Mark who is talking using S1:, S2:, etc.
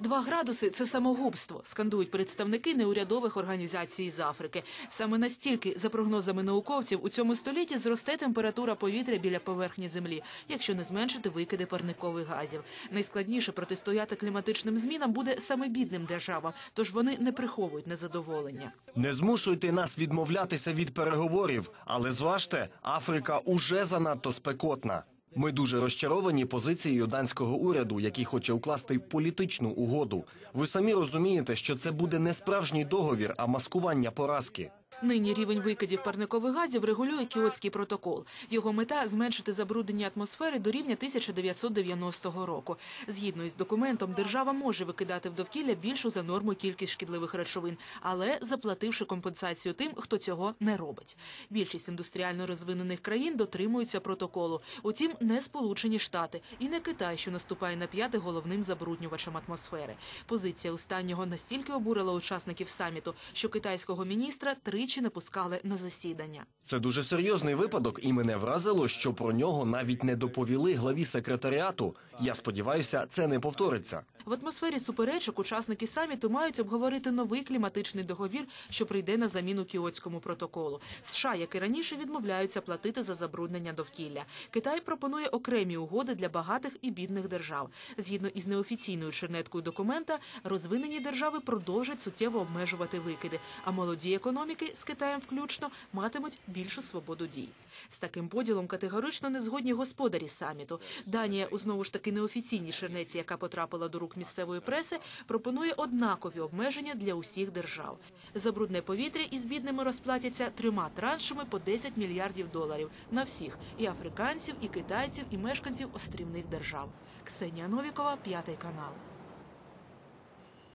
S1: Два градуси це самогубство, скандують представники неурядових організацій з Африки. Саме настільки, за прогнозами науковців, у цьому столітті зросте температура повітря біля поверхні землі, якщо не зменшити викиди парникових газів. Найскладніше протистояти кліматичним змінам буде саме бідним державам, тож вони не приховують незадоволення.
S2: Не змушуйте нас відмовлятися від переговорів, але зважте, Африка уже занадто спекотна. Ми дуже розчаровані позицією данського уряду, який хоче укласти політичну угоду. Ви самі розумієте, що це буде не справжній договір, а маскування поразки.
S1: Нині рівень викидів парникових газів регулює Кіотський протокол. Його мета зменшити забруднення атмосфери до рівня 1990 року. Згідно із документом, держава може викидати в довкілля більшу за норму кількість шкідливих речовин, але заплативши компенсацію тим, хто цього не робить. Більшість індустріально розвинених країн дотримуються протоколу. Утім, не Сполучені Штати і не Китай, що наступає на п'яти головним забруднювачем атмосфери. Позиція останнього настільки обурила учасників саміту, що китайського міністра тричі не пускали на засідання.
S2: Це дуже серйозний випадок, і мене вразило, що про нього навіть не доповіли главі секретаріату. Я сподіваюся, це не повториться.
S1: В атмосфері суперечок учасники саміту мають обговорити новий кліматичний договір, що прийде на заміну Кіотському протоколу. США, як і раніше, відмовляються платити за забруднення довкілля. Китай пропонує окремі угоди для багатих і бідних держав. Згідно із неофіційною чернеткою документа, розвинені держави продовжать суттєво обмежувати викиди, а молоді економіки з Китаєм включно матимуть більшу свободу дій. З таким поділом категорично не згодні господарі саміту. Данія, у знову ж таки неофіційній чернеці, яка потрапила до рук місцевої преси, пропонує однакові обмеження для усіх держав. За брудне повітря із бідними розплатяться трьома траншами по 10 мільярдів доларів на всіх і африканців, і китайців, і мешканців острівних держав. Ксенія Новікова, п'ятий канал.